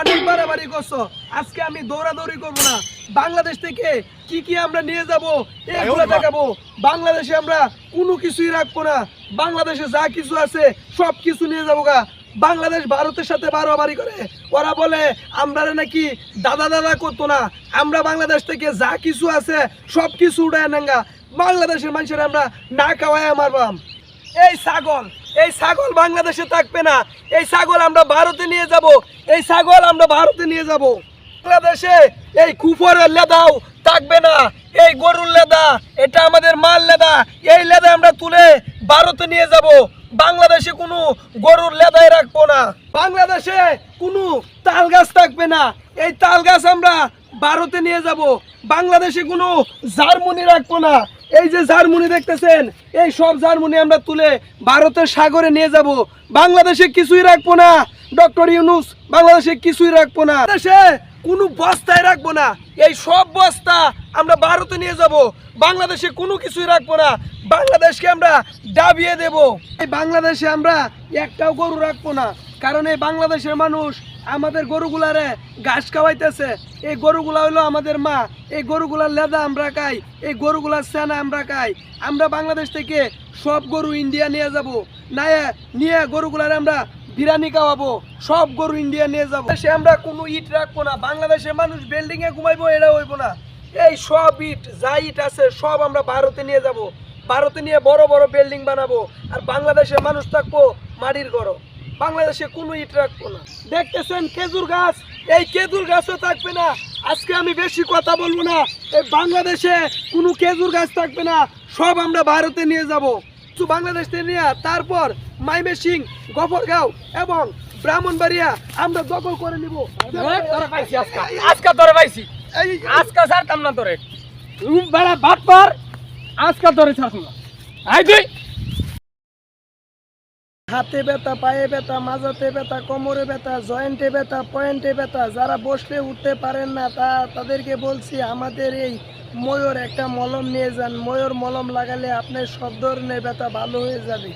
অনেক বাড়াবাড়ি করছ। আজকে আমি দৌড়াদৌড়ি করব না। বাংলাদেশ থেকে কি কি আমরা নিয়ে যাব এগুলো দেখাবো। বাংলাদেশে আমরা কোনো কিছুই রাখব না। বাংলাদেশে যা কিছু আছে সব কিছু নিয়ে যাব গা। বাংলাদেশ ভারতের সাথে বাড়াবাড়ি করে। ওরা বলে আমরা নাকি দাদা দাদা করতো না। আমরা বাংলাদেশ থেকে যা কিছু আছে সব কিছু উড়ায় নাঙ্গা বাংলাদেশের মানুষের আমরা না খাওয়ায় মারবাম। এই ছাগল এই ছাগল বাংলাদেশে থাকবে না। এই ছাগল আমরা ভারতে নিয়ে যাব। এই ছাগল আমরা ভারতে নিয়ে যাব। বাংলাদেশে এই কুফরের লেদাও থাকবে না। এই গরুর লেদা, এটা আমাদের মাল লেদা। এই লেদা আমরা তুলে ভারতে নিয়ে যাব। বাংলাদেশে কোনো গরুর লেদাই রাখব না। বাংলাদেশে কোনো তাল গাছ থাকবে না। এই তাল গাছ আমরা ভারতে নিয়ে যাব। বাংলাদেশে কোনো জার্মনি রাখব না। এই যে জার্মনি দেখতেছেন, এই সব জার্মনি আমরা তুলে ভারতের সাগরে নিয়ে যাব। বাংলাদেশে কিছুই রাখব না। ডক্টর ইউনুস, বাংলাদেশে কিছুই রাখব না। দেশে কোনো বস্তায় রাখব না। এই সব বস্তা আমরা ভারতে নিয়ে যাব। বাংলাদেশে কোনো কিছুই রাখব না। বাংলাদেশকে আমরা ডাবিয়ে দেব। এই বাংলাদেশে আমরা একটাও গরু রাখব না। কারণ এই বাংলাদেশের মানুষ আমাদের গরুগুলারে ঘাস খাওয়াইতেছে। এই গরুগুলা হলো আমাদের মা। এই গরুগুলার লেদা আমরা খাই, এই গরুগুলার সেনা আমরা খাই। আমরা বাংলাদেশ থেকে সব গরু ইন্ডিয়া নিয়ে যাব। না নিয়ে গরুগুলার আমরা বিরিয়ানি খাওয়াবো। সব গরু ইন্ডিয়া নিয়ে যাব। সে আমরা কোনো ইট রাখব না। বাংলাদেশের মানুষ বিল্ডিং এ ঘুমাইবো এটা হইবো না। এই সব ইট, যা ইট আছে, সব আমরা ভারতে নিয়ে যাব। ভারতে নিয়ে বড় বড় বিল্ডিং বানাবো। আর বাংলাদেশের মানুষ থাকব মাটির ঘর বাংলাদেশে কোনো ইট রাখব না। দেখতেছেন খেজুর গাছ? এই খেজুর গাছও থাকবে না। আজকে আমি বেশি কথা বলব না। এই বাংলাদেশে কোনো খেজুর গাছ থাকবে না। সব আমরা ভারতে নিয়ে যাব। শুধু বাংলাদেশ থেকে নিয়ে তারপর মাইমে সিং গফরগাঁও এবং ব্রাহ্মণবাড়িয়া আমরা দখল করে নিব। আজকা। আজকা পাইছি। এই আজকা ছাড়তাম না তোরে বেড়া পার আজকা তোরে ছাড়তাম না। আই তুই হাতে ব্যথা, পায়ে ব্যথা মাজাতে ব্যথা, কোমরে ব্যথা, জয়েন্টে ব্যথা, পয়েন্টে ব্যথা, যারা বসলে উঠতে পারেন না, তা তাদেরকে বলছি আমাদের এই ময়ূর একটা মলম নিয়ে যান। ময়ূর মলম লাগালে আপনার সব ধরনের ব্যথা ভালো হয়ে যাবে।